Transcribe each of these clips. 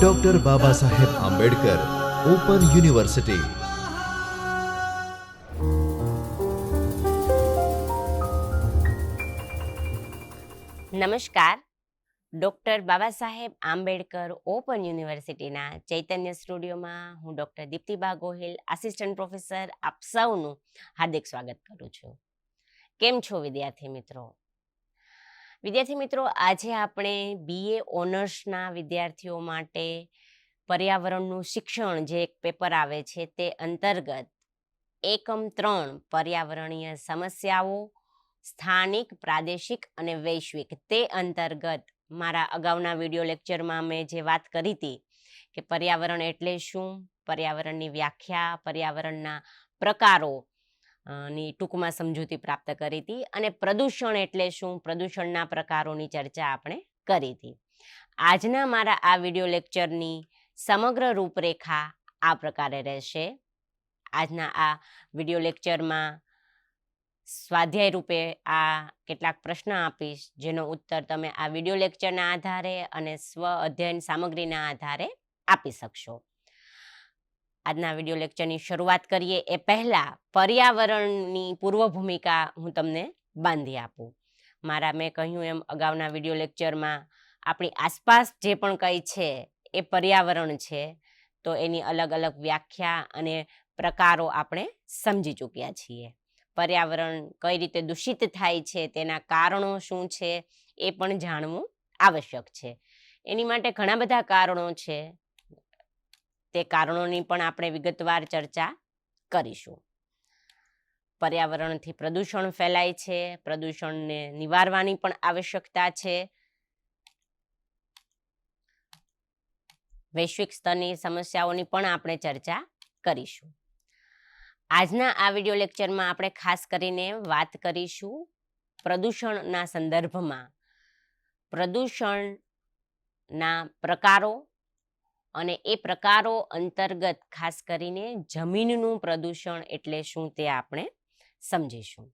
Doctor Baba Saheb Ambedkar open university નમસ્કાર. Doctor Baba Saheb Ambedkar open યુનિવર્સિટીના ચૈતન્ય સ્ટુડિયોમાં હું doctor Diptiba Gohil assistant professor આપ સૌનું હાર્દિક સ્વાગત કરું છું. કેમ છો વિદ્યાર્થી મિત્રો? વિદ્યાર્થી મિત્રો, આજે આપણે બીએ ઓનર્સના વિદ્યાર્થીઓ માટે પર્યાવરણનું શિક્ષણ જે એક પેપર આવે છે તે અંતર્ગત એકમ ત્રણ પર્યાવરણીય સમસ્યાઓ, સ્થાનિક, પ્રાદેશિક અને વૈશ્વિક તે અંતર્ગત મારા અગાઉના વીડિયો લેક્ચરમાં મેં જે વાત કરી હતી કે પર્યાવરણ એટલે શું? પર્યાવરણની વ્યાખ્યા, પર્યાવરણના પ્રકારો ની ટૂંકમાં સમજૂતી પ્રાપ્ત કરી હતી અને પ્રદૂષણ એટલે શું? પ્રદૂષણના પ્રકારોની ચર્ચા આપણે કરી હતી. આજના મારા આ વીડિયો લેક્ચરની સમગ્ર રૂપરેખા આ પ્રકારે રહેશે. આજના આ વીડિયો લેક્ચરમાં સ્વાધ્યાય રૂપે આ કેટલાક પ્રશ્ન આપીશ, જેનો ઉત્તર તમે આ વીડિયો લેક્ચરના આધારે અને સ્વ અધ્યયન સામગ્રીના આધારે આપી શકશો. આજના વીડિયો લેક્ચરની શરૂઆત કરીએ. એ પહેલાં પર્યાવરણની પૂર્વ ભૂમિકા હું તમને બાંધી આપું. મારા મેં કહ્યું એમ અગાઉના વીડિયો લેક્ચરમાં આપણી આસપાસ જે પણ કંઈ છે એ પર્યાવરણ છે. તો એની અલગ અલગ વ્યાખ્યા અને પ્રકારો આપણે સમજી ચૂક્યા છીએ. પર્યાવરણ કઈ રીતે દૂષિત થાય છે, તેના કારણો શું છે એ પણ જાણવું આવશ્યક છે. એની માટે ઘણા બધા કારણો છે. તે કારણોની પણ આપણે વિગતવાર ચર્ચા કરીશું. પર્યાવરણથી પ્રદૂષણ ફેલાય છે, પ્રદૂષણને નિવારવાની પણ આવશ્યકતા છે. વૈશ્વિક સ્તરની સમસ્યાઓની પણ આપણે ચર્ચા કરીશું. આજના આ વીડિયો લેક્ચરમાં આપણે ખાસ કરીને વાત કરીશું પ્રદૂષણના સંદર્ભમાં. પ્રદૂષણના પ્રકારો અને એ પ્રકારો અંતર્ગત ખાસ કરીને જમીનનું પ્રદૂષણ એટલે શું તે આપણે સમજીશું.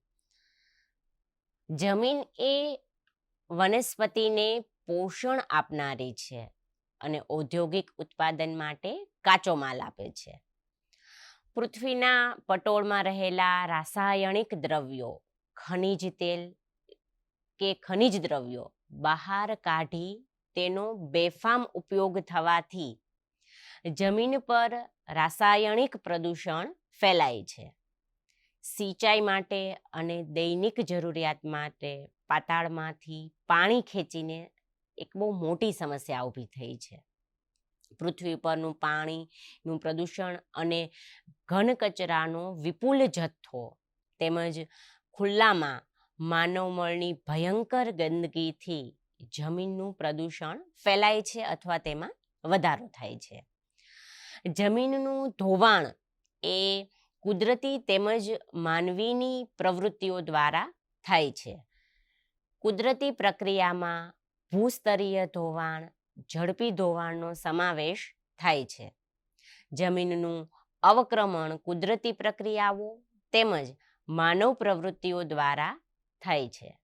જમીન એ વનસ્પતિને પોષણ આપનારી છે અને ઔદ્યોગિક ઉત્પાદન માટે કાચો માલ આપે છે. પૃથ્વીના પટોળમાં રહેલા રાસાયણિક દ્રવ્યો, ખનિજ તેલ કે ખનિજ દ્રવ્યો બહાર કાઢી તેનો બેફામ ઉપયોગ થવાથી જમીન પર રાસાયણિક પ્રદૂષણ ફેલાય છે. સિંચાઈ માટે અને દૈનિક જરૂરિયાત માટે પાતાળમાંથી પાણી ખેંચીને એક બહુ મોટી સમસ્યા ઊભી થઈ છે. પૃથ્વી પરનું પાણીનું પ્રદૂષણ અને ઘન કચરાનો વિપુલ જથ્થો તેમજ ખુલ્લામાં માનવમળની ભયંકર ગંદકીથી જમીનનું પ્રદૂષણ ફેલાય છે અથવા તેમાં વધારો થાય છે. જમીનનું ધોવાણ એ કુદરતી તેમજ માનવીની પ્રવૃત્તિઓ દ્વારા થાય છે. કુદરતી પ્રક્રિયામાં ભૂસ્તરીય ધોવાણ, ઝડપી ધોવાણનો સમાવેશ થાય છે. જમીનનું અવક્રમણ કુદરતી પ્રક્રિયાઓ તેમજ માનવ પ્રવૃત્તિઓ દ્વારા થાય છે.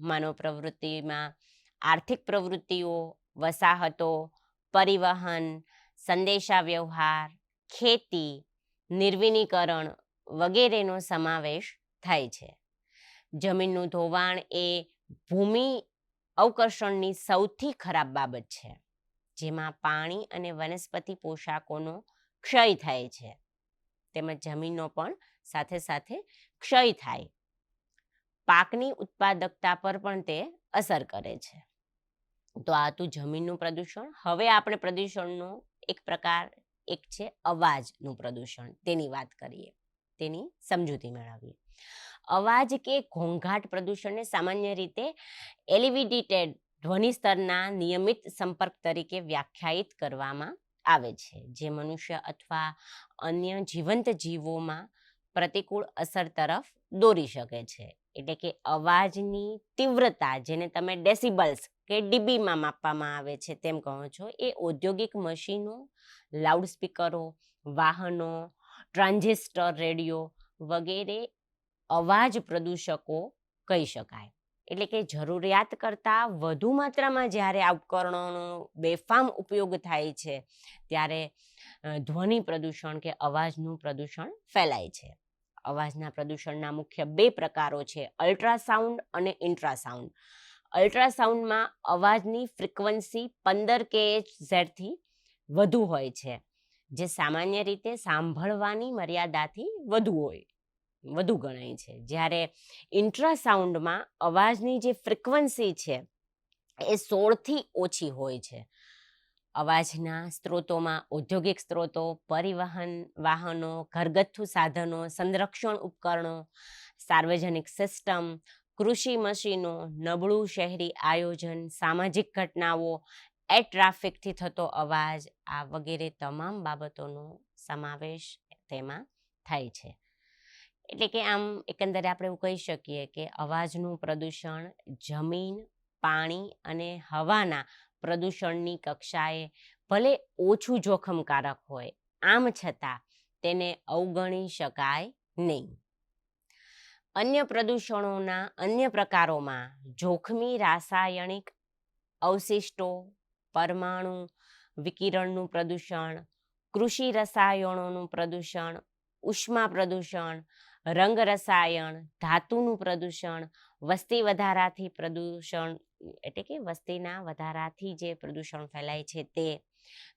માનવ પ્રવૃત્તિમાં આર્થિક પ્રવૃત્તિઓ, વસાહતો, પરિવહન સંદેશા વ્યવહાર ખેતી, નિર્વિનીકરણ વગેરેનો સમાવેશ થાય છે. જમીનનું ધોવાણ એ ભૂમિ અવકર્ષણની સૌથી ખરાબ બાબત છે, જેમાં પાણી અને વનસ્પતિ પોશાકોનો ક્ષય થાય છે. તેમજ જમીનનો પણ સાથે સાથે ક્ષય થાય. પાકની ઉત્પાદકતા પર પણ તે અસર કરે છે. તો આ હતું જમીનનું પ્રદૂષણ. હવે આપણે પ્રદૂષણનો એક પ્રકાર એક છે અવાજનું પ્રદૂષણ. તેની વાત કરીએ, તેની સમજૂતી મેળવીએ. અવાજ કે ઘોંઘાટ પ્રદૂષણને સામાન્ય રીતે એલિવિડિટેડ ધ્વનિ સ્તરના નિયમિત સંપર્ક તરીકે વ્યાખ્યાયિત કરવામાં આવે છે, જે મનુષ્ય અથવા અન્ય જીવંત જીવોમાં પ્રતિકૂળ અસર તરફ દોરી શકે છે. એટલે કે અવાજની તીવ્રતા, જેને તમે ડેસિબલ્સ કે ડીબીમાં માપવામાં આવે છે તેમ કહો છો, એ ઔદ્યોગિક મશીનો, લાઉડસ્પીકરો, વાહનો, ટ્રાન્ઝિસ્ટર, રેડિયો વગેરે અવાજ પ્રદૂષકો કહી શકાય. એટલે કે જરૂરિયાત કરતાં વધુ માત્રામાં જ્યારે આ ઉપકરણોનો બેફામ ઉપયોગ થાય છે, ત્યારે ધ્વનિ પ્રદૂષણ કે અવાજનું પ્રદૂષણ ફેલાય છે. અવાજના પ્રદૂષણના મુખ્ય બે પ્રકારો છે, અલ્ટ્રાસાઉન્ડ અને ઇન્ટ્રાસાઉન્ડ. અલ્ટ્રાસાઉન્ડમાં અવાજની ફ્રિકવન્સી પંદર કે ઝેડથી વધુ હોય છે, જે સામાન્ય રીતે સાંભળવાની મર્યાદાથી વધુ હોય, વધુ ગણાય છે. જ્યારે ઇન્ટ્રાસાઉન્ડમાં અવાજની જે ફ્રિકવન્સી છે, એ સોળથી ઓછી હોય છે. અવાજના સ્ત્રોતોમાં ઔદ્યોગિક સ્ત્રોતો, પરિવહન વાહનો, ઘરગથ્થુ સાધનો, સંરક્ષણ ઉપકરણો, સાર્વજનિક સિસ્ટમ કૃષિ મશીનો નબળું શહેરી આયોજન, સામાજિક ઘટનાઓ, એ ટ્રાફિકથી થતો અવાજ, આ વગેરે તમામ બાબતોનો સમાવેશ તેમાં થાય છે. એટલે કે આમ એકંદરે આપણે એવું કહી શકીએ કે અવાજનું પ્રદૂષણ જમીન, પાણી અને હવાના પ્રદૂષણની કક્ષાએ ભલે ઓછું જોખમકારક હોય, આમ છતાં તેને અવગણી શકાય નહીં. અન્ય પ્રદૂષણોના અન્ય પ્રકારોમાં જોખમી રાસાયણિક અવશિષ્ટો, પરમાણુ વિકિરણનું પ્રદૂષણ, કૃષિ રસાયણોનું પ્રદૂષણ, ઉષ્મા પ્રદૂષણ, રંગ રસાયણ, ધાતુનું પ્રદૂષણ, વસ્તી વધારાથી પ્રદૂષણ, એટલે કે વસ્તીના વધારાથી જે પ્રદૂષણ ફેલાય છે તે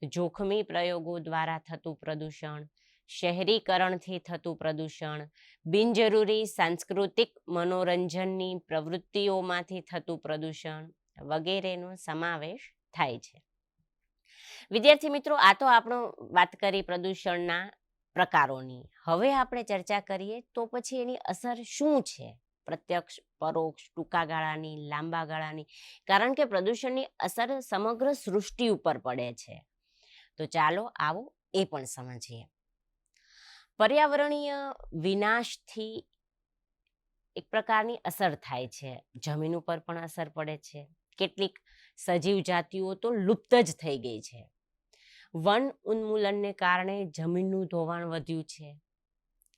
જોખમી પ્રયોગો દ્વારા થતું પ્રદૂષણ શહેરીકરણથી થતું પ્રદૂષણ, બિનજરૂરી સાંસ્કૃતિક મનોરંજનની પ્રવૃત્તિઓમાંથી થતું પ્રદૂષણ વગેરેનો સમાવેશ થાય છે. વિદ્યાર્થી મિત્રો, આ તો આપણો વાત કરી પ્રદૂષણના પ્રકારોની. હવે આપણે ચર્ચા કરીએ તો પછી એની અસર શું છે? પ્રત્યક્ષ, પરોક્ષ, ટૂંકા ગાળાની, લાંબા ગાળાની. કારણ કે પ્રદૂષણની અસર સમગ્ર સૃષ્ટિ ઉપર પડે છે. તો ચાલો આવો એ પણ સમજીએ. પર્યાવરણીય વિનાશથી એક પ્રકારની અસર થાય છે. જમીન ઉપર પણ અસર પડે છે. કેટલીક સજીવ જાતિઓ તો લુપ્ત જ થઈ ગઈ છે. વન ઉન્મૂલનને કારણે જમીનનું ધોવાણ વધ્યું છે.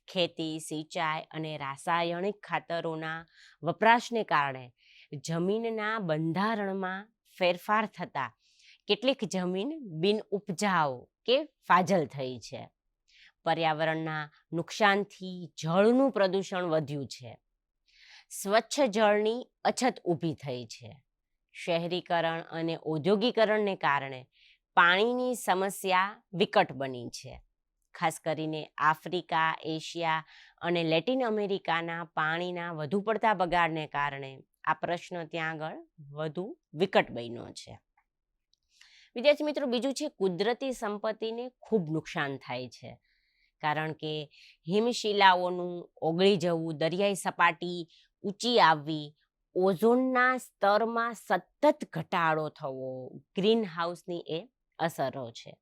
ખેતી, સિંચાઈ અને રાસાયણિક ખાતરોના વપરાશને કારણે જમીનના બંધારણમાં ફેરફાર થતાં કેટલીક જમીન બિન ઉપજાઉ કે ફાજલ થઈ છે. પર્યાવરણના નુકસાનથી જળનું પ્રદૂષણ વધ્યું છે. સ્વચ્છ જળની અછત ઊભી થઈ છે. શહેરીકરણ અને ઔદ્યોગિકરણને કારણે પાણીની સમસ્યા વિકટ બની છે. ખાસ કરીને આફ્રિકા, એશિયા અને લેટિન અમેરિકાના પાણીના વધુ પડતા બગાડને કારણે આ પ્રશ્ન ત્યાં આગળ વધુ વિકટ બન્યો છે. વિદ્યાર્થી મિત્રો, બીજું છે, કુદરતી સંપત્તિને ખૂબ નુકસાન થાય છે. કારણ કે હિમશિલાઓનું ઓગળી જવું, દરિયાઈ સપાટી ઊંચી આવવી, ઓઝોનના સ્તરમાં સતત ઘટાડો થવો ગ્રીન હાઉસની એ અસરો છે.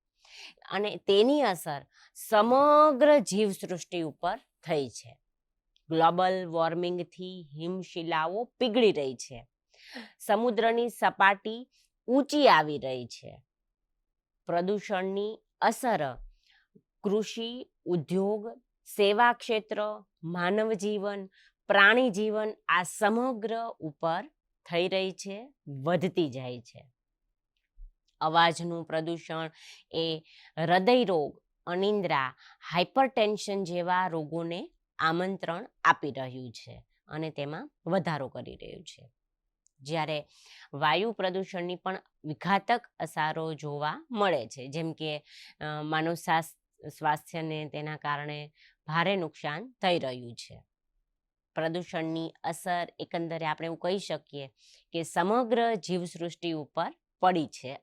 અને તેની અસર સમગ્ર જીવસૃષ્ટિ ઉપર થઈ છે. ગ્લોબલ વોર્મિંગથી હિમશિલાઓ પીગળી રહી છે. સમુદ્રની સપાટી ઊંચી આવી રહી છે. પ્રદૂષણની અસર કૃષિ ઉદ્યોગ, સેવા ક્ષેત્ર, માનવ જીવન, પ્રાણી જીવન આ સમગ્ર ઉપર થઈ રહી છે, વધતી જાય છે. અવાજનું પ્રદૂષણ એ હૃદય રોગ, અનિંદ્રા હાઇપરટેન્શન જેવા રોગોને આમંત્રણ આપી રહ્યું છે અને તેમાં વધારો કરી રહ્યું છે. જ્યારે વાયુ પ્રદૂષણની પણ વિઘાતક અસરો જોવા મળે છે, જેમ કે માનવ સ્વાસ્થ્યને તેના કારણે ભારે નુકસાન થઈ રહ્યું છે. પ્રદૂષણની અસર એકંદરે આપણે એવું કહી શકીએ કે સમગ્ર જીવસૃષ્ટિ ઉપર પડી છે.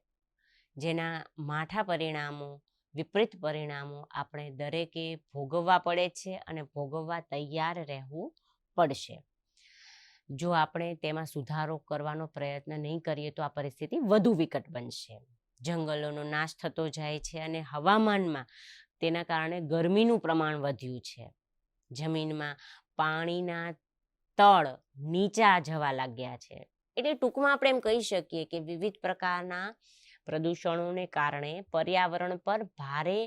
જેના માઠા પરિણામો, વિપરીત પરિણામો આપણે દરેકે ભોગવવા પડે છે અને ભોગવવા તૈયાર રહેવું પડશે. જો આપણે તેમાં સુધારો કરવાનો પ્રયત્ન નહીં કરીએ તો આ પરિસ્થિતિ વધુ વિકટ બનશે. જંગલોનો નાશ થતો જાય છે અને હવામાનમાં તેના કારણે ગરમીનું પ્રમાણ વધ્યું છે. જમીનમાં પાણીના તળ નીચા જવા લાગ્યા છે. એટલે ટૂંકમાં આપણે એમ કહી શકીએ કે વિવિધ પ્રકારના પ્રદૂષણોને કારણે પર્યાવરણ પર ભારે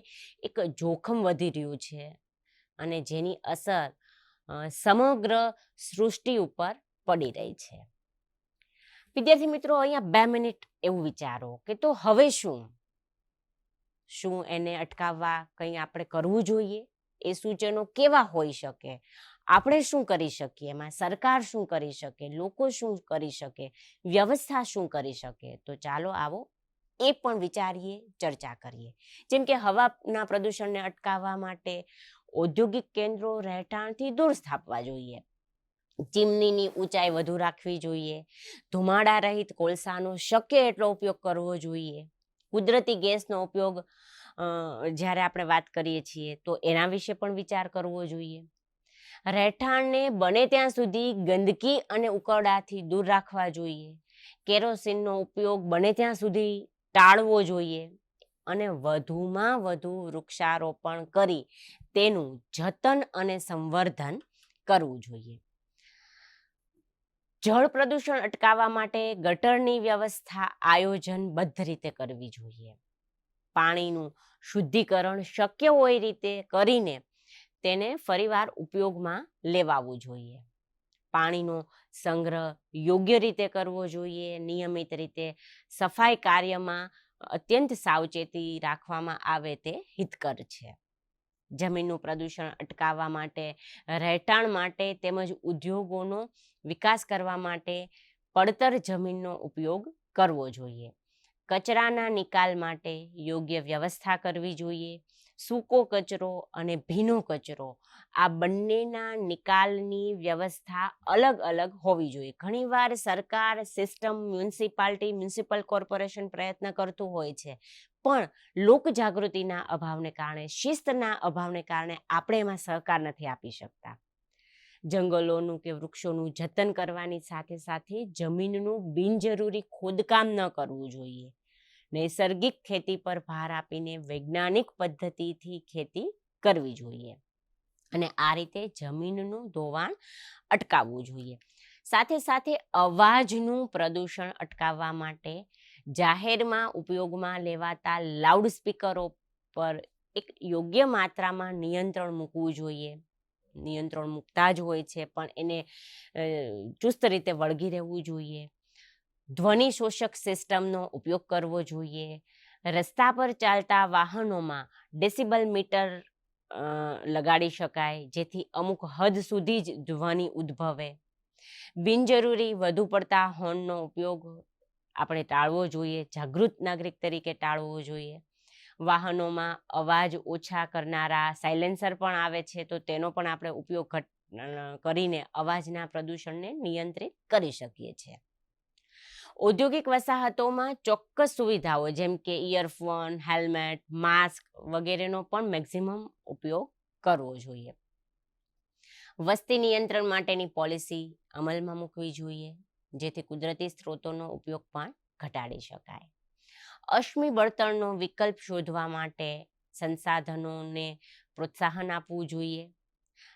એક જોખમ વધી રહ્યું છે અને જેની અસર સમગ્ર સૃષ્ટિ ઉપર પડી રહી છે. વિદ્યાર્થી મિત્રો, અહીંયા બે મિનિટ એવું વિચારો કે તો હવે શું? શું એને અટકાવવા કંઈ આપણે કરવું જોઈએ? એ સૂચનો કેવા હોઈ શકે? આપણે શું કરી શકીએ? એમાં સરકાર શું કરી શકે? લોકો શું કરી શકે? વ્યવસ્થા શું કરી શકે? તો ચાલો આવો એ પણ વિચારીએ, ચર્ચા કરીએ. જેમ કે હવાના પ્રદૂષણને અટકાવવા માટે ઔદ્યોગિક કેન્દ્રો રહેઠાણથી દૂર સ્થાપવા જોઈએ. ચીમનીની ઊંચાઈ વધુ રાખવી જોઈએ. ધુમાડા રહિત કોલસાનો શક્ય એટલો ઉપયોગ કરવો જોઈએ. કુદરતી ગેસનો ઉપયોગ જ્યારે આપણે વાત કરીએ છીએ, તો એના વિશે પણ વિચાર કરવો જોઈએ. રહેઠાણને બને ત્યાં સુધી ગંદકી અને ઉકરડાથી દૂર રાખવા જોઈએ. કેરોસીનનો ઉપયોગ બને ત્યાં સુધી ટાળવો જોઈએ અને વધુમાં વધુ વૃક્ષારોપણ કરી તેનું જતન અને સંવર્ધન કરવું જોઈએ. જળ પ્રદૂષણ અટકાવવા માટે ગટરની વ્યવસ્થા આયોજનબદ્ધ રીતે કરવી જોઈએ. પાણીનું શુદ્ધિકરણ શક્ય હોય રીતે કરીને તેને ફરીવાર ઉપયોગમાં લેવાવું જોઈએ. પાણીનો સંગ્રહ યોગ્ય રીતે કરવો જોઈએ. નિયમિત રીતે સફાઈ કાર્યમાં અત્યંત સાવચેતી રાખવામાં આવે તે હિતકર છે. જમીનનું પ્રદૂષણ અટકાવવા માટે, રહેઠાણ માટે તેમજ ઉદ્યોગોનો વિકાસ કરવા માટે પડતર જમીનનો ઉપયોગ કરવો જોઈએ. કચરાના નિકાલ માટે યોગ્ય વ્યવસ્થા કરવી જોઈએ. સૂકો કચરો અને ભીનો કચરો, આ બંનેના નિકાલની વ્યવસ્થા અલગ અલગ હોવી જોઈએ. ઘણીવાર સરકાર સિસ્ટમ મ્યુનિસિપાલિટી, મ્યુનિસિપલ કોર્પોરેશન પ્રયત્ન કરતું હોય છે પણ લોક જાગૃતિના અભાવને કારણે, શિસ્તના અભાવને કારણે આપણે એમાં સહકાર નથી આપી શકતા. જંગલોનું કે વૃક્ષોનું જતન કરવાની સાથે સાથે જમીનનું બિનજરૂરી ખોદકામ ન કરવું જોઈએ. નૈસર્ગિક ખેતી પર ભાર આપીને વૈજ્ઞાનિક પદ્ધતિથી ખેતી કરવી જોઈએ. અને આ રીતે જમીનનું ધોવાણ અટકાવવું જોઈએ. સાથે સાથે અવાજનું પ્રદૂષણ અટકાવવા માટે જાહેરમાં ઉપયોગમાં લેવાતા લાઉડ સ્પીકરો પર એક યોગ્ય માત્રામાં નિયંત્રણ મૂકવું જોઈએ. નિયંત્રણ મૂકતા જ હોય છે, પણ એને ચુસ્ત રીતે વળગી રહેવું જોઈએ. ધ્વનિ શોષક સિસ્ટમનો ઉપયોગ કરવો જોઈએ. રસ્તા પર ચાલતા વાહનોમાં ડેસિબલ મીટર લગાડી શકાય, જેથી અમુક હદ સુધી જ ધ્વનિ ઉદ્ભવે. બિનજરૂરી વધુ પડતા હોર્નનો ઉપયોગ આપણે ટાળવો જોઈએ, જાગૃત નાગરિક તરીકે ટાળવો જોઈએ. વાહનોમાં અવાજ ઓછા કરનારા સાયલેન્સર પણ આવે છે, તો તેનો પણ આપણે ઉપયોગ કરીને અવાજના પ્રદૂષણને નિયંત્રિત કરી શકીએ છીએ ઔદ્યોગિક વસાહતોમાં ચોક્કસ સુવિધાઓ, જેમ કે ઇયરફોન હેલ્મેટ માસ્ક વગેરેનો પણ મેક્સિમમ ઉપયોગ કરવો જોઈએ. વસ્તી નિયંત્રણ માટેની પોલિસી અમલમાં મૂકવી જોઈએ. જેથી કુદરતી સ્ત્રોતોનો ઉપયોગ પણ ઘટાડી શકાય. અશ્મિ બળતણનો વિકલ્પ શોધવા માટે સંસાધનોને પ્રોત્સાહન આપવું જોઈએ.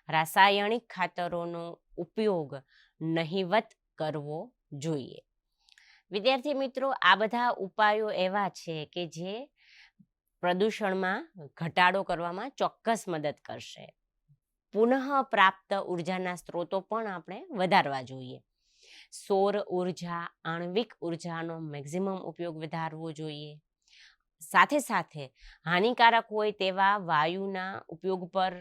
રાસાયણિક ખાતરોનો ઉપયોગ નહિવત કરવો જોઈએ. વિદ્યાર્થી મિત્રો, આ બધા ઉપાયો એવા છે કે જે પ્રદૂષણમાં ઘટાડો કરવામાં ચોક્કસ મદદ કરશે. પુનઃ પ્રાપ્ત ઉર્જાના સ્ત્રોતો પણ આપણે વધારવા જોઈએ. સૌર ઊર્જા, આણ્વિક ઉર્જાનો મેક્ઝિમમ ઉપયોગ વધારવો જોઈએ. સાથે સાથે હાનિકારક હોય તેવા વાયુના ઉપયોગ પર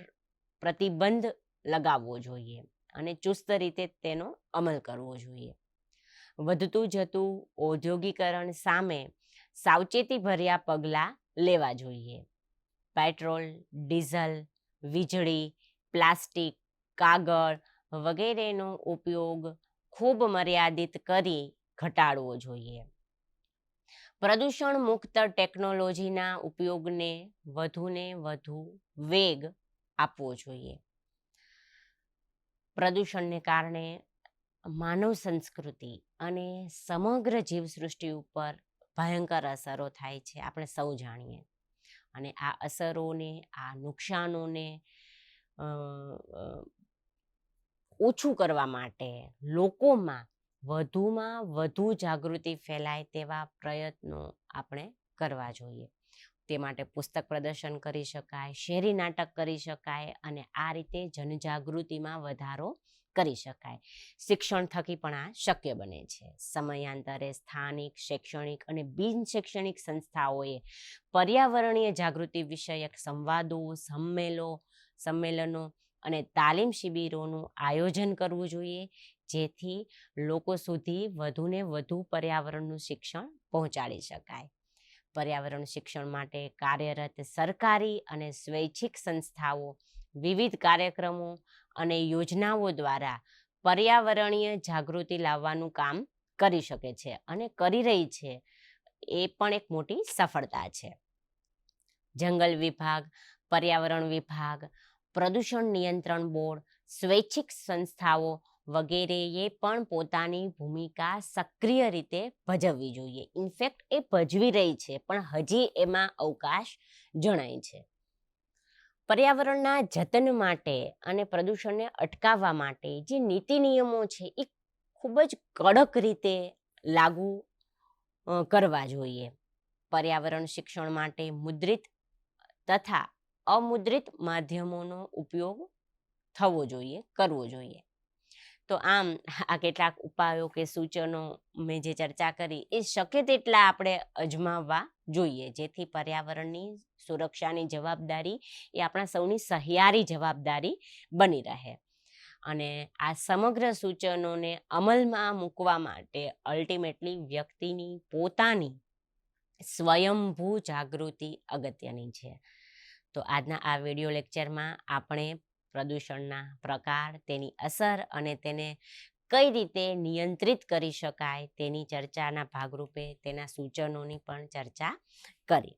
પ્રતિબંધ લગાવવો જોઈએ અને ચુસ્ત રીતે તેનો અમલ કરવો જોઈએ. વધતું જતું ઔદ્યોગિકરણ સામે સાવચેતી ભર્યા પગલાં લેવા જોઈએ. પેટ્રોલ, ડીઝલ, વીજળી, પ્લાસ્ટિક, કાગળ વગેરેનો ઉપયોગ ખૂબ મર્યાદિત કરી ઘટાડવો જોઈએ. પ્રદૂષણ મુક્ત ટેકનોલોજીના ઉપયોગને વધુને વધુ વેગ આપવો જોઈએ. પ્રદૂષણને કારણે માનવ સંસ્કૃતિ અને સમગ્ર જીવસૃષ્ટિ ઉપર ભયંકર અસરો થાય છે, આપણે સૌ જાણીએ. અને આ અસરોને, આ નુકસાનોને ઓછું કરવા માટે લોકોમાં વધુમાં વધુ જાગૃતિ ફેલાય તેવા પ્રયત્નો આપણે કરવા જોઈએ. તે માટે પુસ્તક પ્રદર્શન કરી શકાય, શેરી નાટક કરી શકાય અને આ રીતે જનજાગૃતિમાં વધારો કરી શકાય. શિક્ષણ થકી પણ આ શક્ય બને છે. સમયાંતરે સ્થાનિક, શૈક્ષણિક અને બિન શૈક્ષણિક સંસ્થાઓએ પર્યાવરણીય જાગૃતિ વિષયક સંવાદો, સંમેલો, સંમેલનો અને તાલીમ શિબિરોનું આયોજન કરવું જોઈએ, જેથી લોકો સુધી વધુને વધુ પર્યાવરણનું શિક્ષણ પહોંચાડી શકાય. પર્યાવરણ શિક્ષણ માટે કાર્યરત સરકારી અને સ્વૈચ્છિક સંસ્થાઓ, વિવિધ કાર્યક્રમો અને યોજનાઓ દ્વારા પર્યાવરણીય જાગૃતિ લાવવાનું કામ કરી શકે છે અને કરી રહી છે. એ પણ એક મોટી સફળતા છે. જંગલ વિભાગ, પર્યાવરણ વિભાગ પ્રદૂષણ નિયંત્રણ બોર્ડ, સ્વૈચ્છિક સંસ્થાઓ વગેરેએ પણ પોતાની ભૂમિકા સક્રિય રીતે ભજવવી જોઈએ. ઇનફેક્ટ એ ભજવી રહી છે, પણ હજી એમાં અવકાશ જણાય છે. પર્યાવરણના જતન માટે અને પ્રદૂષણને અટકાવવા માટે જે નીતિ નિયમો છે, એ ખૂબ જ કડક રીતે લાગુ કરવા જોઈએ. પર્યાવરણ શિક્ષણ માટે મુદ્રિત તથા અમુદ્રિત માધ્યમોનો ઉપયોગ થવો જોઈએ, કરવો જોઈએ. તો આમ આ કેટલાક ઉપાયો કે સૂચનો મેં જે ચર્ચા કરી એ શક્ય તેટલા આપણે અજમાવવા જોઈએ, જેથી પર્યાવરણની સુરક્ષાની જવાબદારી એ આપણા સૌની સહિયારી જવાબદારી બની રહે. અને આ સમગ્ર સૂચનોને અમલમાં મૂકવા માટે અલ્ટિમેટલી વ્યક્તિની પોતાની સ્વયંભૂ જાગૃતિ અગત્યની છે. તો આજના આ વિડિયો લેક્ચરમાં આપણે પ્રદૂષણના પ્રકાર, તેની અસર અને તેને કઈ રીતે નિયંત્રિત કરી શકાય તેની ચર્ચાના ભાગરૂપે તેના સૂચનોની પણ ચર્ચા કરી.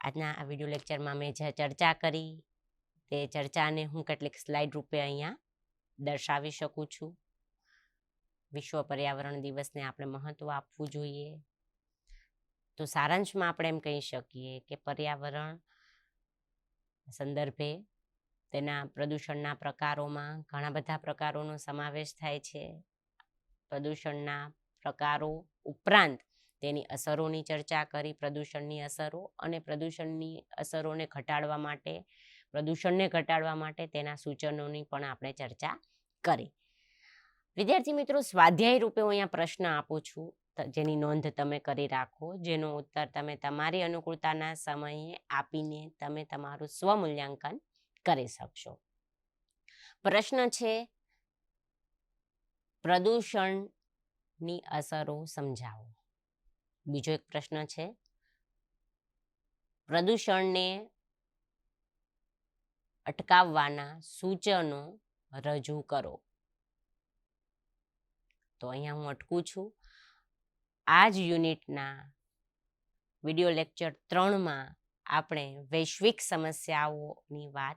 આજના આ વિડિયો લેક્ચરમાં મેં જે ચર્ચા કરી, તે ચર્ચાને હું કેટલીક સ્લાઇડ રૂપે અહીંયા દર્શાવી શકું છું. વિશ્વ પર્યાવરણ દિવસને આપણે મહત્ત્વ આપવું જોઈએ. તો સારાંશમાં આપણે એમ કહી શકીએ કે પર્યાવરણ સંદર્ભે તેના પ્રદૂષણના પ્રકારોમાં ઘણા બધા પ્રકારોનો સમાવેશ થાય છે. પ્રદૂષણના પ્રકારો ઉપરાંત તેની અસરોની ચર્ચા કરી, પ્રદૂષણની અસરો અને પ્રદૂષણની અસરોને ઘટાડવા માટે, પ્રદૂષણને ઘટાડવા માટે તેના સૂચનોની પણ આપણે ચર્ચા કરી. વિદ્યાર્થી મિત્રો, સ્વાધ્યાય રૂપે હું અહીંયા પ્રશ્ન આપું છું. જેની નોંધ તમે કરી રાખો, જેનો ઉત્તર તમે તમારી અનુકૂળતાના સમયે આપીને તમે તમારું સ્વમૂલ્યાંકન કરી શકશો. પ્રશ્ન છે, પ્રદૂષણની અસરો સમજાવો. બીજો એક પ્રશ્ન છે, પ્રદૂષણને અટકાવવાના સૂચનો રજૂ કરો. તો અહીંયા હું અટકું છું. આ જ યુનિટના વિડિયો લેક્ચર ત્રણમાં આપણે વૈશ્વિક સમસ્યાઓની વાત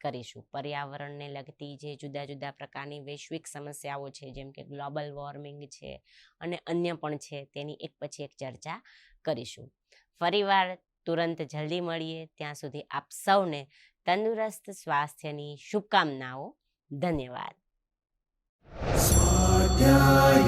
કરીશું. પર્યાવરણને લગતી જે જુદા જુદા પ્રકારની વૈશ્વિક સમસ્યાઓ છે, જેમ કે ગ્લોબલ વોર્મિંગ છે અને અન્ય પણ છે, તેની એક પછી એક ચર્ચા કરીશું. ફરીવાર તુરંત જલ્દી મળીએ. ત્યાં સુધી આપ સૌને તંદુરસ્ત સ્વાસ્થ્યની શુભકામનાઓ. ધન્યવાદ. સ્વાધ્યાય